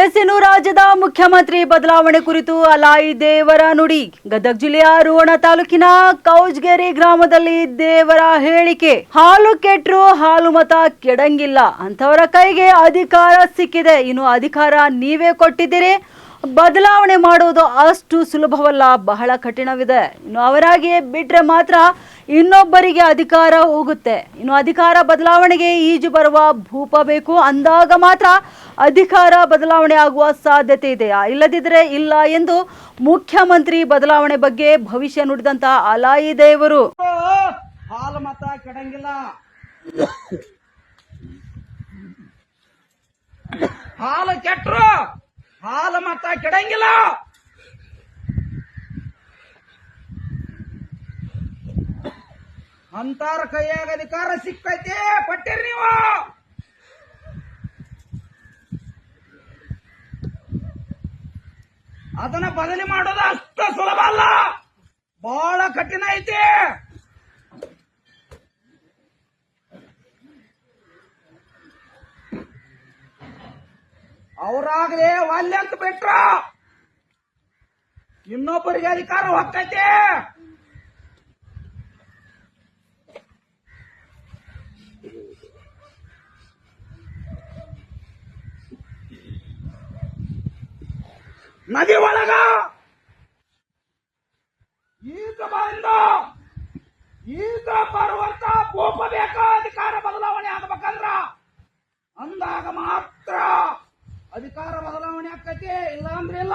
ಎಸ್ಎನು ರಾಜ್ಯದ ಮುಖ್ಯಮಂತ್ರಿ ಬದಲಾವಣೆ ಕುರಿತು ಅಲಾಯಿ ದೇವರ ನುಡಿ, ಗದಗ ಜಿಲ್ಲೆಯ ರೋಣ ತಾಲೂಕಿನ ಕೌಜ್ಗೆರೆ ಗ್ರಾಮದಲ್ಲಿ ದೇವರ ಹೇಳಿಕೆ. ಹಾಲು ಕೆಟ್ಟರು ಹಾಲು ಮತ ಕೆಡಂಗಿಲ್ಲ. ಅಂತವರ ಕೈಗೆ ಅಧಿಕಾರ ಸಿಕ್ಕಿದೆ. ಇನ್ನು ಅಧಿಕಾರ ನೀವೇ ಕೊಟ್ಟಿದ್ದೀರಿ. ಬದಲಾವಣೆ ಮಾಡುವುದು ಅಷ್ಟು ಸುಲಭವಲ್ಲ, ಬಹಳ ಕಠಿಣವಿದೆ. ಇನ್ನು ಅವರಾಗಿಯೇ ಬಿಟ್ಟರೆ ಮಾತ್ರ ಇನ್ನೊಬ್ಬರಿಗೆ ಅಧಿಕಾರ ಹೋಗುತ್ತೆ. ಇನ್ನು ಅಧಿಕಾರ ಬದಲಾವಣೆಗೆ ಈಜು ಬರುವ ಭೂಪ ಬೇಕು. ಅಂದಾಗ ಮಾತ್ರ ಅಧಿಕಾರ ಬದಲಾವಣೆ ಆಗುವ ಸಾಧ್ಯತೆ ಇದೆ. ಇಲ್ಲದಿದ್ದರೆ ಇಲ್ಲ ಎಂದು ಮುಖ್ಯಮಂತ್ರಿ ಬದಲಾವಣೆ ಬಗ್ಗೆ ಭವಿಷ್ಯ ನುಡಿದಂತ ಅಲಾಯಿ ದೇವರು ಹಾಲು ಕೆಟ್ರು. ಹಾಲು ಮತ ಕೆಡಂಗಿಲ್ಲ. ಅಂತಾರ ಕೈಯಾಗ ಅಧಿಕಾರ ಸಿಕ್ಕೈತಿ, ಪಟ್ಟಿರಿ ನೀವು. ಅದನ್ನ ಬದಲಿ ಮಾಡೋದು ಅಷ್ಟು ಸುಲಭ ಅಲ್ಲ. ಅವರಾಗಲೇ ವಾಲ್ಯ ಅಂತ ಬಿಟ್ರ. ಇನ್ನೊಬ್ಬರಿಗೆ ಅಧಿಕಾರ ಹೊಕ್ಕೈತಿ ನದಿ ಒಳಗ ಈಗ ಬಂದ ಈಗ ಪರ್ವತ ಭೂಪ ಅಧಿಕಾರ ಬದಲಾವಣೆ ಆಕತಿ ಇಲ್ಲ ಅಂದ್ರೆ ಇಲ್ಲ